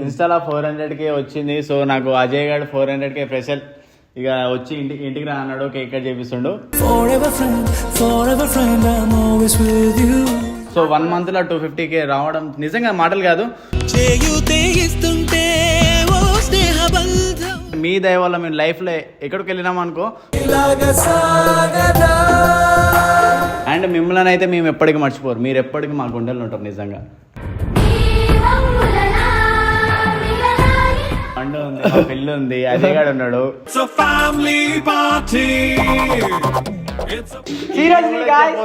ఇన్స్టాలో four hundred కే వచ్చింది. So నాకు అజయ్ గారు ఫోర్ హండ్రెడ్ కే స్పెషల్ ఇక వచ్చి ఇంటి ఇంటికి రా అన్నాడు కేక్ కట్ చేపిస్తుండు. సో వన్ మంత్లో టూ ఫిఫ్టీ కే రావడం నిజంగా మాటలు కాదు. మీ దయ వల్ల మేము లైఫ్లో ఎక్కడికి వెళ్ళినాం అనుకో. అండ్ మిమ్మల్ని అయితే మేము ఎప్పటికీ మర్చిపోరు. మీరు ఎప్పటికీ మా గుండెల్లో ఉంటారు నిజంగా. పండు ఉంది మా పిల్లి ఉంది అజయ్ గారు ఉన్నాడు. సీరియస్లీ గాయస్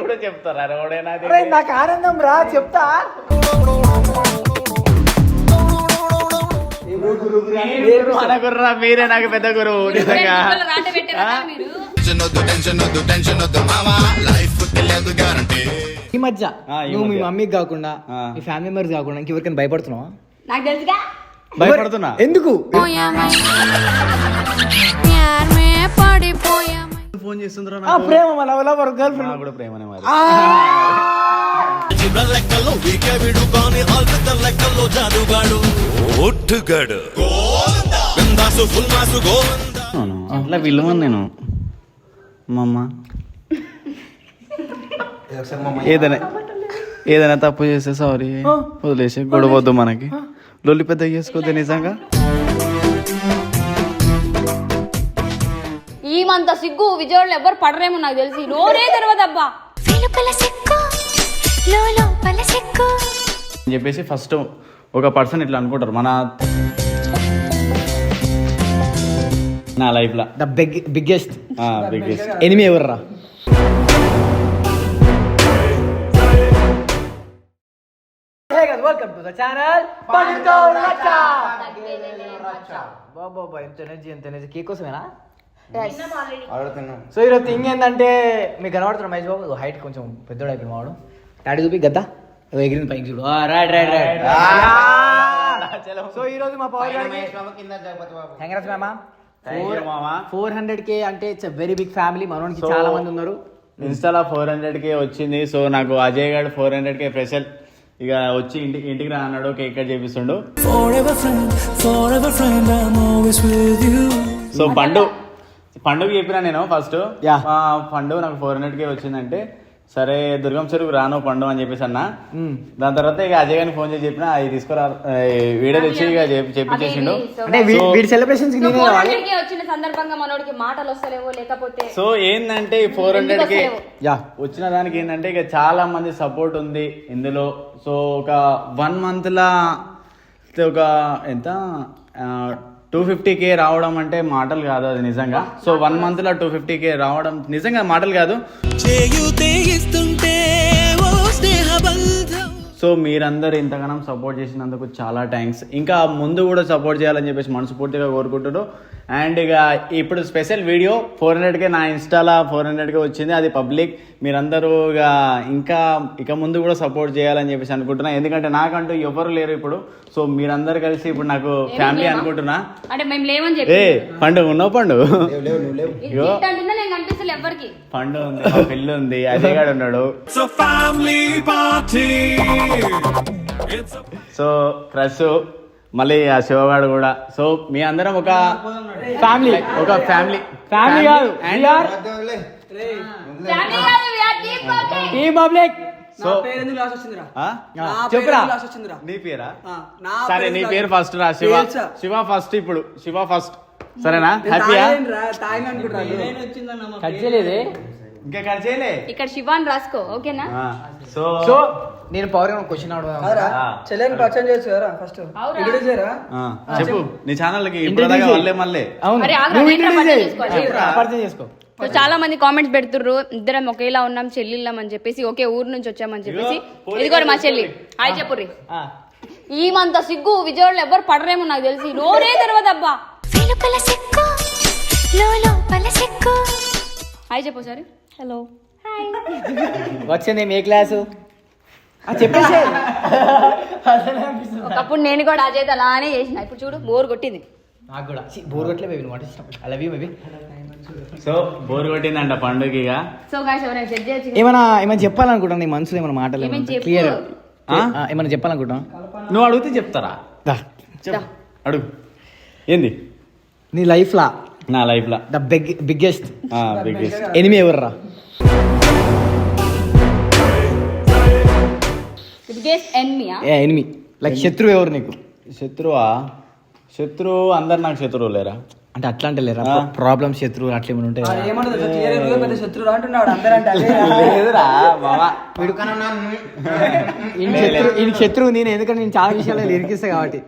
కూడా చెప్తారా? ఎవడైనా అది? అరే నాకు ఆనందం రా చెప్తా. మీరు మన గుర్రా మీరే నాకు పెద్ద గురువు నిజంగా. రాట పెట్టారా మీరు? టెన్షన్ వద్దు టెన్షన్ వద్దు టెన్షన్ వద్దు మామా లైఫ్ తెలియదు గ్యారంటీ ఈ మధ్య నువ్వు మీ. మమ్మీకి కాకుండా. మీ ఫ్యామిలీ మెంబర్స్ కాకుండా ఇంకెవరికైనా భయపడుతున్నావా? నాకు తెలుసుగా భయపడుతున్నా. ఎందుకు? ఫోన్ చేస్తుందిరా ప్రేమ లవర్ గర్ల్ ఫ్రెండ్ కూడా అట్లా పిల్లమని నేను. మా ఏదైనా ఏదైనా తప్పు చేస్తే సారీ వదిలేసి గొడవద్దు మనకి. లొల్లి పెద్ద చేసుకోవద్దు నిజంగా. ఈ మంత సిగ్గు విజయవాడలో ఎవరు పడరేమో నాకు తెలిసి. నోరే తెలియదు అబ్బా అని చెప్పేసి ఫస్ట్ ఒక పర్సన్ ఇట్లా అనుకుంటారు. మన నా లైఫ్లో. The big biggest biggest enemy ఎవర్రా? ద ఛానల్ బాబా ఎంత ఎనర్జీ ఎంత ఎనర్జీ కేక్ కోసమేనా? సో ఈరోజు థింగ్ ఏంటంటే మీకు కనబడుతున్న మహేష్ బాబు? హైట్ కొంచెం పెద్దోడు అయిపోయింది వాడు తాడి చూపి గద్దా? ఏదో ఎగిరింది పైకి చూడు. రైట్ రైట్ రైట్ సో ఈ రోజు మా పవర్ థ్యాంక్ మామ. ఫోర్ హండ్రెడ్ కే అంటే ఇట్స్ వెరీ బిగ్ ఫ్యామిలీ మనోనికి చాలా మంది ఉన్నారు. ఇన్స్టాలో ఫోర్ హండ్రెడ్ కే వచ్చింది. సో నాకు అజయ్ గారు ఫోర్ హండ్రెడ్ కే స్పెషల్ ఇక వచ్చి ఇంటి ఇంటికి రా అన్నాడు కేక్ కట్ చేపిస్తుండు. సో పండు పండుగ చెప్పినా నేను ఫస్ట్ Yeah. పండు నాకు ఫోర్ హండ్రెడ్ కే వచ్చిందంటే సరే దుర్గం చెరుకు రాను పండు అని చెప్పేసి అన్న. దాని తర్వాత ఇక అజయ్ గారిని ఫోన్ చేసి చెప్పిన అది తీసుకురా వీడియో తెచ్చి ఇక చెప్పి చెప్పించేసిండు అంటే వీ- వీడి సెలబ్రేషన్స్ నేనే రావాలి. వచ్చిన సందర్భంగా మనోడికి మాటలు వస్తలేవో లేకపోతే సో ఏంటంటే ఈ ఫోర్ హండ్రెడ్కి యా. వచ్చిన దానికి ఏంటంటే ఇక చాలా మంది సపోర్ట్ ఉంది ఇందులో. సో ఒక వన్ మంత్ లా ఒక ఎంత టూ ఫిఫ్టీ కే రావడం అంటే మాటలు కాదు అది నిజంగా. సో వన్ మంత్లో టూ ఫిఫ్టీ కే రావడం నిజంగా మాటలు కాదు. చేయూతే ఇస్తుంటే ఓ స్నేహ బంధం. సో మీరందరూ ఇంతగానం సపోర్ట్ చేసినందుకు చాలా థ్యాంక్స్. ఇంకా ముందు కూడా సపోర్ట్ చేయాలని చెప్పేసి మనస్ఫూర్తిగా కోరుకుంటున్నాను. అండ్ ఇక ఇప్పుడు స్పెషల్ వీడియో ఫోర్ హండ్రెడ్కే నా ఇన్స్టాలో ఫోర్ హండ్రెడ్కే వచ్చింది అది పబ్లిక్. మీరందరూ ఇక ఇంకా ఇక ముందు కూడా సపోర్ట్ చేయాలని చెప్పేసి అనుకుంటున్నా. ఎందుకంటే నాకంటూ ఎవరు లేరు ఇప్పుడు. సో మీరందరూ కలిసి ఇప్పుడు నాకు ఫ్యామిలీ అనుకుంటున్నా. అంటే మేము లేవని ఏ చెప్పి పండు ఉన్నావు పండు. నేను కనిపిస్తలే ఎవరికి? పండు ఉంది మా పిల్లి ఉంది అజయ్ గాడు ఉన్నాడు. It's a family party. It's a so crush మళ్ళీ ఆ శివగాడు కూడా. సో మీ అందరం ఒక ఫ్యామిలీ ఒక ఫ్యామిలీ ఫ్యామిలీ కాదు. అండ్ ఫ్యామిలీ కాదు, we are team public. Team public so పేరెందుకు loss వచ్చిందిరా ఆ? చెప్పురా. లాస్ వచ్చిందిరా నీ పేరా? ఆ, నా సరే నీ పేరు పేరు ఫస్ట్ రా శివ. తెలుసా? శివ ఫస్ట్ ఇప్పుడు. శివ ఫస్ట్ సరేనా? హ్యాపీయా కట్ చేయలేదే? ఇంకా కట్ చేయలే. ఇక్కడ శివాన్ రాసుకో ఓకేనా? సో సో నేను పవర్ క్వశ్చన్ అడుగుదాం ఆ. చెల్లెని పరిచయం చేయొచ్చు కదా ఫస్ట్ చేయరా? చెప్పు. నీ ఛానల్కి. మళ్ళీ. మళ్ళీ పరిచయం చేసుకో. సో చాలా మంది కామెంట్స్ పెడుతుర్రు ఇద్దరం ఒకేలా ఉన్నాం చెల్లిళ్ళం అని చెప్పేసి ఒకే ఊరు నుంచి వచ్చామని చెప్పేసి. ఇదిగో, పోలి ఇదిగో మా. చెల్లి. హాయ్ చెప్పుర్రి ఆ. ఈ మంత సిగ్గు విజయవాడలో ఎవరు పడరేమో నాకు తెలిసి. నోరే తెలియదు అబ్బా? వెలుపల సిక్కు లోపల సిక్కు హాయ్ చెప్పు సరే హలో వచ్చింది ఏ క్లాసు. చెప్పేసి. ఒకప్పుడు నేను కూడా అజయ్ అలానే చేసిన. ఇప్పుడు చూడు బోర్ కొట్టింది. నాకు కూడా. బోర్ కొట్టలే బేబీ వాట్ ఇష్టం. I love you baby so bore కొట్టిందంట పండుగ ఇక. సో గాయస్ ఎవరైనా సెట్ చేయొచ్చు ఏమైనా ఏమైనా చెప్పాలనుకుంటాను నీ మనసులో ఏమైనా మాటలు ఏమైనా. క్లియర్ ఏమన్నా చెప్పాలనుకుంటున్నా నువ్వు అడిగితే చెప్తారా? అడుగు. ఏంది? నీ లైఫ్ లా నా life law the big biggest. Biggest. Enemy ఎవర్రా? బిగ్గెస్ట్ ఎన్మియా ఏ ఎనిమి. లైక్ శత్రువు ఎవరు నీకు? శత్రువా? శత్రువు అందరు నాకు శత్రువు లేరా? అంటే అట్లా అంటే లేరా. ప్రాబ్లమ్ శత్రువు అట్లా ఏమైనా ఉంటాయి శత్రువు ఈ శత్రువు నేను ఎందుకంటే నేను చాలా విషయాలు ఇరికిస్తా కాబట్టి.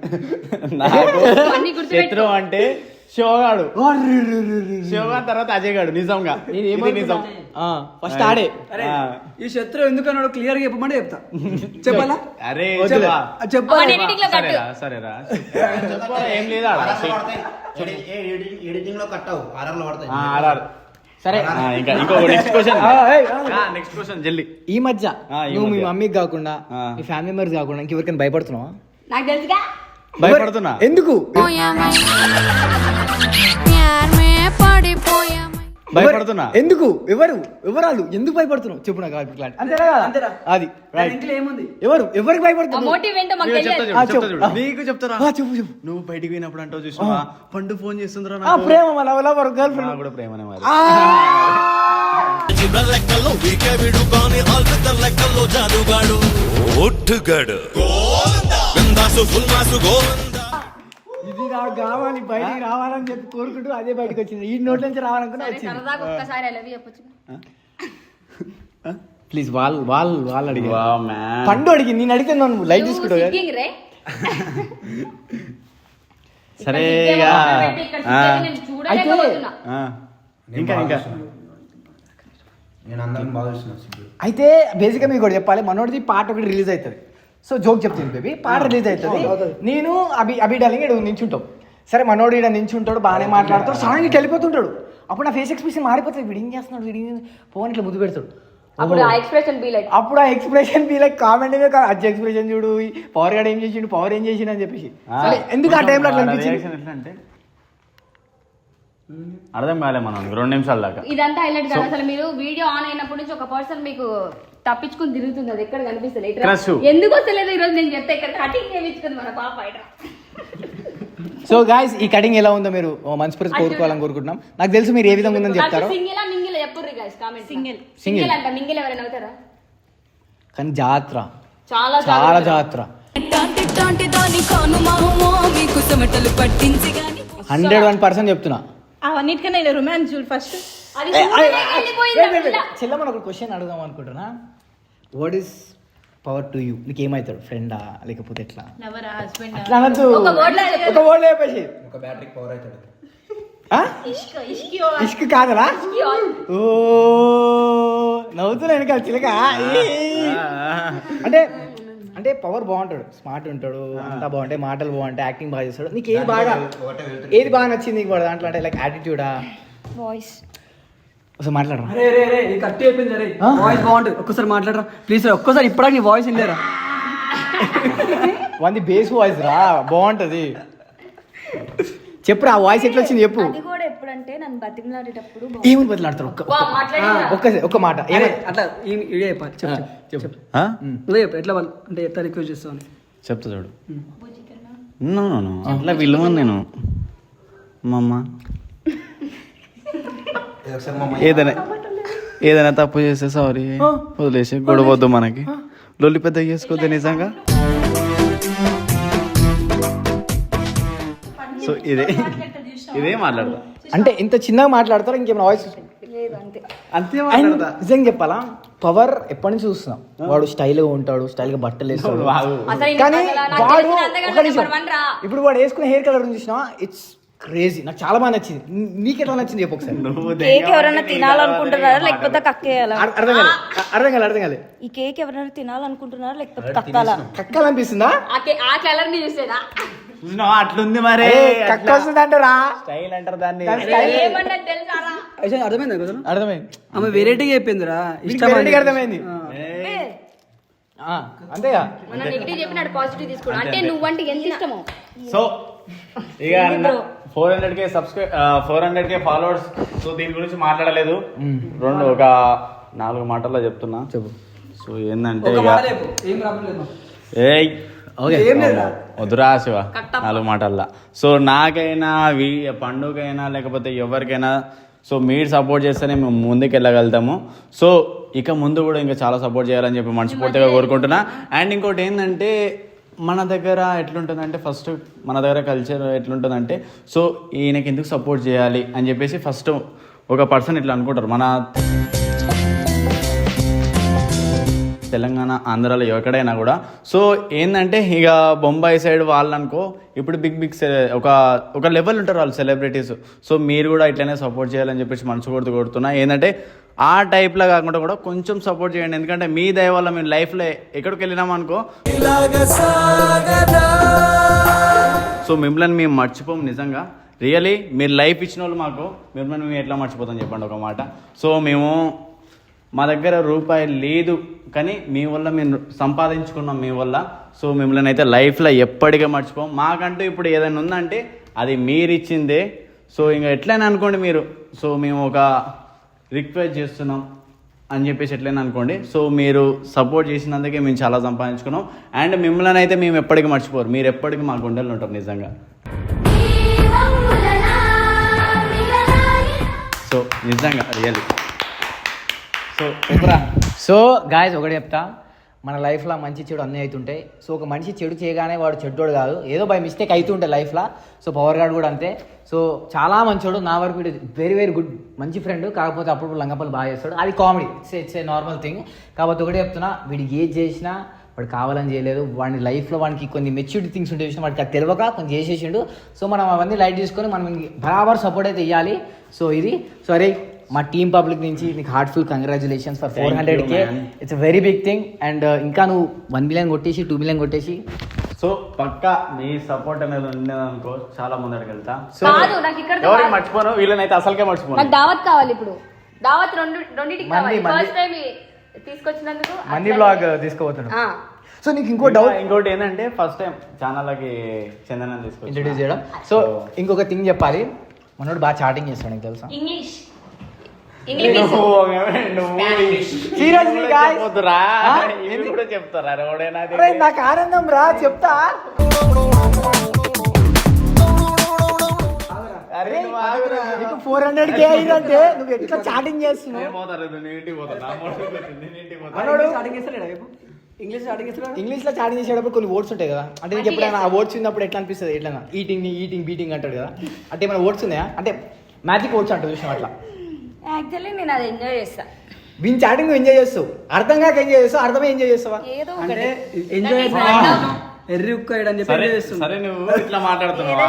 శత్రువు అంటే శివగాడు. శివగాడు తర్వాత అజయ్ గాడు నిజంగా. నిజం. ఫస్ట్ ఆడే. ఈ శత్రువు ఎందుకన్నాడు క్లియర్గా చెప్పమంటే చెప్తా. చెప్పాలా? అరే చెప్పాలి. సరేరా ఏం లేదా? ఎడిటింగ్లో ఆర్ఆర్లో పడతాయి. సరే. ఇంకా ఇంకో నెక్స్ట్ క్వశ్చన్. నెక్స్ట్ జల్ది ఈ మధ్య నువ్వు మీ. మమ్మీకి కాకుండా. మీ ఫ్యామిలీ మెంబర్స్ కాకుండా ఇంకెవరికైనా భయపడుతున్నావా? నాకు తెలుసుగా. భయపడుతున్నా. ఎందుకు? భయపడుతున్నా. ఎందుకు? ఎవరు? ఎవరాలు ఎందుకు భయపడుతున్నావు? చెప్పు నాకు ఇప్పుడు clarity. అంతేనా? కదా? అంతేరా. అది రైట్ ఏముంది? ఎవరు? ఎవరికి భయపడుతున్నావు? నీకు చెప్తారా చెప్పు. చెప్పు నువ్వు బయటికి పోయినప్పుడు అంటావు చూసినావా? పండు ఫోన్ చేస్తుందిరా. ప్రేమ మన లవర్ గర్ల్ ఫ్రెండ్ కూడా ప్రేమనే మరి. చిన్న లెక్కల్లో వీకే విడు కానీ ఆల్ఫిత లెక్కల్లో జాదుగాడు. ఒట్టుగాడు బిందాసు ఫుల్ మాసు గోవింద. ఇది నాకు కావాలి బయటికి రావాలని చెప్పి కోరుకుంటూ అదే బయటకు వచ్చింది. ఈ నోట్ నుంచి రావాలనుకున్నా వచ్చింది. ప్లీజ్ వాళ్ళు వాళ్ళు వాళ్ళు అడిగి పండు అడిగి నేను అడిగితే నువ్వు లైట్ తీసుకుంటావు సరే ఇక. ఇంకా ఇంకా. నేను అందరం బాగా చూస్తున్నాను అయితే బేసిక్గా మీకు ఒకటి చెప్పాలి. మనోడిది పాట ఒకటి రిలీజ్ అవుతుంది. సో జోక్ చెప్తుంది బేబీ. పాట రిలీజ్ అవుతుంది. నేను అభి అభి డాలింగ్ ఇక్కడ నించుంటాం. సరే మనోడు ఇక్కడ నించుంటాడు బాగానే మాట్లాడతాడు సడన్ ఇట్లా వెళ్ళిపోతుంటాడు. అప్పుడు నా ఫేస్ ఎక్స్ప్రెషన్ మారిపోతుంది. వీడు ఏం చేస్తున్నాడు? వీడు ఫోన్ ఇట్లా ముద్దు పెడతాడు. అప్పుడు ఆ ఎక్స్ప్రెషన్ బీ లైక్ అప్పుడు ఆ ఎక్స్ప్రెషన్ బీ లైక్ కామెంట్ అజ్జ ఎక్స్ప్రెషన్ చూడు ఈ పవర్ గాడు ఏం చేసిండు పవర్ ఏం చేసిండు అని చెప్పేసి. ఎందుకు ఆ టైంలో అట్లా అనిపించింది? అర్థం కాలే మనం రెండు నిమిషాల దాకా. ఇదంతా హైలైట్ కాదు. అసలు మీరు వీడియో ఆన్ అయినప్పటి నుంచి ఒక పర్సన్ మీకు తప్పించుకుని తిరుగుతుంది అది ఎక్కడ కనిపిస్తలేదు. ఎందుకు వస్తలేదు ఈ రోజు నేను చెప్తే ఇక్కడ కటింగ్ చేయించుకుంది మన పాప సో గాయస్ ఈ కటింగ్ ఎలా ఉందో మీరు మనస్ఫూర్తి కోరుకోవాలని కోరుకుంటున్నాం. నాకు తెలుసు మీరు ఏ విధంగా ఉందని చెప్తారు. సింగిల్ మింగిల్ చెప్పుర్రి గైస్ కామెంట్ సింగిల్. సింగిల్ అంట మింగిల్ ఎవరైనా అవుతారా? కానీ జాత్ర. చాలా చాలా జాత్ర. హండ్రెడ్ వన్ పర్సెంట్ చెప్తున్నా. అవన్నిటికన్నా ఇలా రొమాన్స్ చూడు ఫస్ట్. చెల్లమని ఒక క్వశ్చన్ అడుగుదాం అనుకుంటున్నా. What is power to you నీకు ఏమవుతాడు ఫ్రెండా లేకపోతే ఎట్లా? లవరా హస్బెండ్ అట్లా అనొద్దు. ఒక చెప్పు. ఒక బ్యాటరీకి పవర్ అవుతాడు? ఇష్క కాదరా. ఓ నవ్వుతున్నా వెనకాల చిలక. అంటే అంటే పవర్ బాగుంటాడు. స్మార్ట్ ఉంటాడు. అంతా బాగుంటాయి మాటలు బాగుంటాయి యాక్టింగ్ బాగా చేస్తాడు. నీకు ఏది బాగా ఏది బాగా నచ్చింది నీకు దాంట్లో? అంటే లైక్ యాటిట్యూడా వాయిస్ ఒకసారి మాట్లాడరా. రే రే కట్టి అయిపోయింది? వాయిస్ బాగుంటుంది. ఒక్కసారి మాట్లాడరా. ప్లీజ్ రా ఒక్కసారి ఇప్పటికి నీ వాయిస్ వినలేరా? వంది బేస్ వాయిస్ రా బాగుంటది. చెప్పురా ఆ వాయిస్ ఎట్లా వచ్చింది చెప్పు. అది కూడా ఎప్పుడంటే నన్ను బతిమలాడేటప్పుడు ఒక్క? ఒక్క ఒక్క మాట. అట్లా ఇదే చెప్పాలి చెప్పు చెప్పు చెప్పు. ఆ? నువ్వే చెప్పు ఎట్లా వాళ్ళు అంటే ఎట్లా రిక్వెస్ట్ చేస్తావు చెప్తా చూడు. అట్లా పిలవను నేను. మా అమ్మ. ఏదైనా ఏదైనా తప్పు చేస్తే సారీ వదిలేసి గొడవద్దు మనకి. లొల్లి పెద్ద చేసుకోవద్దు నిజంగా? సో ఇదే ఇదే మాట్లాడదా. అంటే ఇంత చిన్నగా మాట్లాడతారు? ఇంకేమైనా వాయిస్ లేదు అంతే. నిజంగా చెప్పాలా? పవర్ ఎప్పటి నుంచి చూస్తున్నాం? వాడు స్టైల్గా ఉంటాడు స్టైల్గా బట్టలు వేస్తాడు. కానీ వాడు. ఇప్పుడు వాడు వేసుకునే హెయిర్ కలర్ చూసినా ఇట్స్ క్రేజీ నాకు చాలా బాగా నచ్చింది. నీ- నీకు ఎట్లా నచ్చింది చెప్పు ఒకసారి. కేక్ ఎవరైనా తినాలనుకుంటున్నారా? లేకపోతే కక్కేయాలా? అర్- అర్థం కాలే. అర్థం కాలే అర్థం కాలే. ఈ కేక్ ఎవరైనా తినాలనుకుంటున్నారా? లేకపోతే కక్కాలా? కక్కాలనిపిస్తుందా? ఆ కలర్ని చూసేదా? అట్లుంది మరి. కక్క వస్తుంది అంటారా స్టైల్ అంటారు దాన్ని. ఏమన్నా తెలుసారా అయితే అర్థమైందా అర్థమైంది. ఆమె వెరైటీగా చెప్పిందిరా. ఇష్టం అర్థమైంది. ఆ, అంతేగా? మన నెగిటివ్ చెప్పినాడు పాజిటివ్ తీసుకోడు. అంటే నువ్వంటే ఎంత ఇష్టమో? సో ఇక four hundred K subscribe four hundred K followers so దీని గురించి మాట్లాడలేదు. రెండు ఒక నాలుగు మాటల్లో చెప్తున్నా. చెప్పు. సో ఏంటంటే ఏయ్. ఓకే. ఏం లేదా? వద్దురా శివ. నాలుగు మాటల్లా. సో నాకైనా వీ పండుగైనా లేకపోతే ఎవరికైనా సో మీరు సపోర్ట్ చేస్తేనే మేము ముందుకు వెళ్ళగలుగుతాము సో ఇక ముందు కూడా ఇంకా చాలా సపోర్ట్ చేయాలని చెప్పి మనస్ఫూర్తిగా కోరుకుంటున్నా. అండ్ ఇంకోటి ఏంటంటే మన దగ్గర ఎట్లుంటుందంటే ఫస్ట్ మన దగ్గర కల్చర్ ఎట్లుంటుందంటే సో ఈయనకి ఎందుకు సపోర్ట్ చేయాలి? అని చెప్పేసి ఫస్ట్ ఒక పర్సన్ ఇట్లా అనుకుంటారు. మన తెలంగాణ ఆంధ్రాలో ఎక్కడైనా కూడా. సో ఏంటంటే ఇక బొంబాయి సైడ్ వాళ్ళు అనుకో ఇప్పుడు బిగ్ బిగ్ ఒక ఒక లెవెల్ ఉంటారు వాళ్ళు సెలబ్రిటీస్ సో మీరు కూడా ఇట్లనే సపోర్ట్ చేయాలని చెప్పేసి మనసు కొడుతూ కొడుతున్నా. ఏంటంటే ఆ టైప్లో కాకుండా కూడా కొంచెం సపోర్ట్ చేయండి. ఎందుకంటే మీ దయ వల్ల మేము లైఫ్లో ఎక్కడికి వెళ్ళినాం అనుకో. సో మిమ్మల్ని మేము మర్చిపోము నిజంగా. రియలీ మీరు లైఫ్ ఇచ్చిన వాళ్ళు మాకు. మిమ్మల్ని మేము ఎట్లా మర్చిపోతాం చెప్పండి ఒక మాట. సో మేము మా దగ్గర రూపాయి లేదు కానీ మీ వల్ల మేము సంపాదించుకున్నాం మీ వల్ల. సో మిమ్మల్ని అయితే లైఫ్లో ఎప్పటికీ మర్చిపోం మాకంటూ ఇప్పుడు ఏదైనా ఉందంటే అది మీరు ఇచ్చిందే సో ఇంకా ఎట్లయినా అనుకోండి మీరు. సో మేము ఒక రిక్వెస్ట్ చేస్తున్నాం అని చెప్పేసి ఎట్లయినా అనుకోండి. సో మీరు సపోర్ట్ చేసినందుకే మేము చాలా సంపాదించుకున్నాం. అండ్ మిమ్మల్ని అయితే మేము ఎప్పటికీ మర్చిపోరు. మీరు ఎప్పటికీ మా గుండెలు ఉంటారు నిజంగా. సో నిజంగా రియల్లీ. సో సో గాయస్ ఒకటి చెప్తా. మన లైఫ్లో మంచి చెడు అన్నీ అవుతుంటాయి సో ఒక మనిషి చెడు చేయగానే వాడు చెడ్డోడు కాదు. ఏదో బై మిస్టేక్ అవుతుంటాయి లైఫ్లో సో పవర్ గార్డ్ కూడా అంతే. సో చాలా మంచోడు. నా వరకు వెరీ వెరీ గుడ్ మంచి ఫ్రెండ్ కాకపోతే అప్పుడు లంగపల్లి బాగా చేస్తాడు. అది comedy it's it's a normal thing కాకపోతే ఒకటే చెప్తున్నా వీడు ఏది చేసినా వాడు కావాలని చేయలేదు. వాడి లైఫ్లో వానికి కొన్ని మెచ్యూరిటీ థింగ్స్ ఉంటే విషయం వాడికి అది తెలియక కొన్ని చేసేసిండు. సో మనం అవన్నీ లైట్ తీసుకొని మనం బరాబర్ సపోర్ట్ అయితే ఇవ్వాలి సో ఇది. సో అరే మా టీమ్ పబ్లిక్ నుంచి నీకు heartful congratulations for four hundred K. It's very big thing and ఇంకా నువ్వు వన్ మిలియన్ కొట్టేసి టూ మిలియన్ కొట్టేసి. సో పక్కా మీ సపోర్ట్ అనేది ఉండేదనుకో చాలా ముందడికి వెళ్తా. సో కాదు, నాకు ఇక్కడ ఎవరికి మర్చిపోను వీళ్ళనైతే అసలుకే మర్చిపోను. నాకు దావత్ కావాలి ఇప్పుడు. దావత్ రెండు రెండింటికి మంది, కావాలి మంది. ఫస్ట్ టైం తీసుకొచ్చినందుకు అట్లా- బ్లాగ్ తీసుకోబోతున్నాడు. ఆ. సో నీకు ఇంకో ఇంకా డౌట్ ఇంకోటి ఏంటంటే ఫస్ట్ టైం ఛానల్కి చందనం తీసుకొచ్చి ఇంట్రడ్యూస్ చేయడం. సో ఇంకొక థింగ్ చెప్పాలి. మనోడు బాగా చాటింగ్ చేస్తాడు నీకు తెలుసా? ఇంగ్లీష్ నాకు ఆనందం రా చెప్తా. ఫోర్ హండ్రెడ్ కే అయిందంటే నువ్వు ఎట్లా చాటింగ్ నేను చేస్తున్నావు ఇంగ్లీష్ ఇంగ్లీష్లో చాటింగ్ చేసేటప్పుడు కొన్ని వర్డ్స్ ఉంటాయి కదా. అంటే నీకు ఎప్పుడైనా ఆ వర్డ్స్ ఉన్నప్పుడు ఎట్లా అనిపిస్తుంది? ఎట్లా ఈటింగ్ని ఈటింగ్ బీటింగ్ అంటాడు కదా. అంటే ఏమైనా వర్డ్స్ ఉన్నాయా? అంటే మ్యాజిక్ వర్డ్స్ అంటావు చూసిన అట్లా? యాక్చువల్లీ నేను అది ఎంజాయ్ చేస్తా. వీని చాటింగ్ ఎంజాయ్ చేస్తావు. అర్థం కాక ఎంజాయ్ చేస్తావు అర్థమే ఎంజాయ్ చేస్తావా? ఏదో అంటే ఎంజాయ్. ఎర్రి ఉక్కాయడు అని చెప్పి సరే నువ్వు ఇట్లా మాట్లాడుతున్నావా?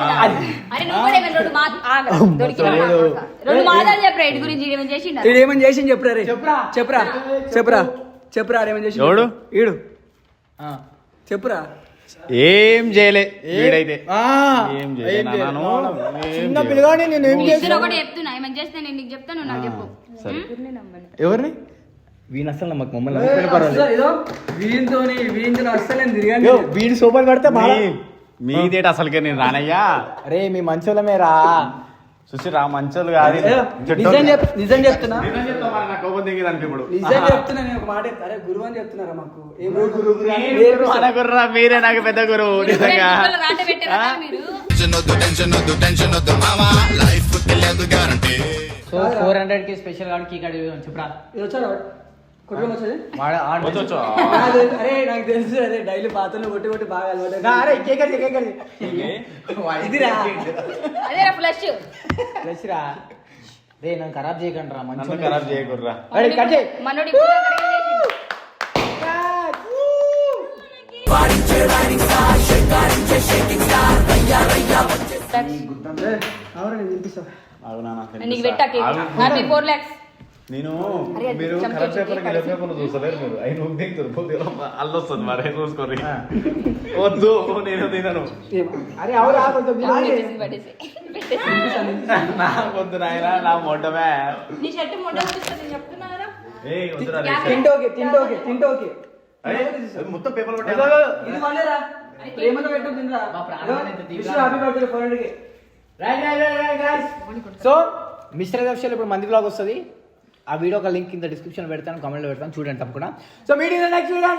అరే నువ్వు కూడా ఏమైనా రెండు మాట ఆగు. దొరికిన మాట ఆగు. రెండు మాటలు చెప్పరా ఇటు గురించి ఏమేమి చేసిండు? వీడు ఏమని చేసి చెప్పరా రే. చెప్పురా. చెప్పురా. చెప్పురా. చెప్పురా ఏమని చేసి ఎవడు? ఈడు చెప్పురా. ఏం చేయలే. వీడైతే. ఏం చిన్న. పిల్లగాని నేను ఏం ఇద్దరు చేస్తాను ఒకటి చెప్తున్నా. ఏమైనా చేస్తే నేను నీకు చెప్తాను నువ్వు నాకు చెప్పు. సరే. ఎవరిని వీని అసలు నమ్మకం మమ్మల్ని వీడి సూపర్ పడితే మీదేట అసలుకే నేను రానయ్యా. అరే మీ మంచోళ్ళమే రా చూసి రా మంచోళ్ళు కాదు. నిజం చెప్ నిజం చెప్తున్నా? నిజం చెప్తా మరి నా కోపం దిగేదానికి ఇప్పుడు. నిజం చెప్తున్నా నేను ఒక మాట. అరే గురువు అని చెప్తున్నారా మాకు? ఏం గురువు మీరు మన గుర్రా మీరే నాకు పెద్ద గురువు నిజంగా. రాట పెట్టారా మీరు? టెన్షన్ వద్దు టెన్షన్ వద్దు టెన్షన్ వద్దు మావా. లైఫ్ లేదు గ్యారంటీ సో ఫోర్ హండ్రెడ్కి స్పెషల్ గాడికి ఇక్కడ చెప్పురా? అరే నాకు తెలుసు అరే డైలీ బాతులు కొట్టి కొట్టి బాగా అలవాటు అరే. ఇదిరా. ఫ్లష్ రా రే. నన్ను ఖరాబ్ చేయకండి రా మంచి ఖరాబ్ చేయకుర్రా. అరే కట్ చేయి. మనోడి ఇప్పుడు దాకా ఏం చేసిండు? అవును నేను తినిపిస్తా ఆగు నాన్న, నీకు పెట్టా కేక్. హ్యాపీ ఫోర్ ల్యాక్స్ నేను మీరు కరెక్ట్ పేపర్ కలిసి. పేపర్లు చూస్తలేరు మీరు. అవి నువ్వు దిగుతారు కొద్దిగా అల్లొస్తుంది మరి చూసుకోరి వద్దు నేను తినను. అరే వద్దు నాయన నా మొట్టమే నీ షర్ట్. తింటోకే తింటోకే మొత్తం పేపర్ ఇది వాళ్ళేరా ప్రేమతో పెట్టు తినరా? మా ప్రాణం ఎంత తీవ్రంగా హ్యాపీ బర్త్డే ఫోర్ హండ్రెడ్కి right right right right guys so mister official ఇప్పుడు మంది బ్లాగ్ వస్తుంది. ఆ వీడియో ఒక లింక్ కింద డిస్క్రిప్షన్ పెడతాను కామెంట్లో పెడతాను చూడండి తప్పకుండా. So media next video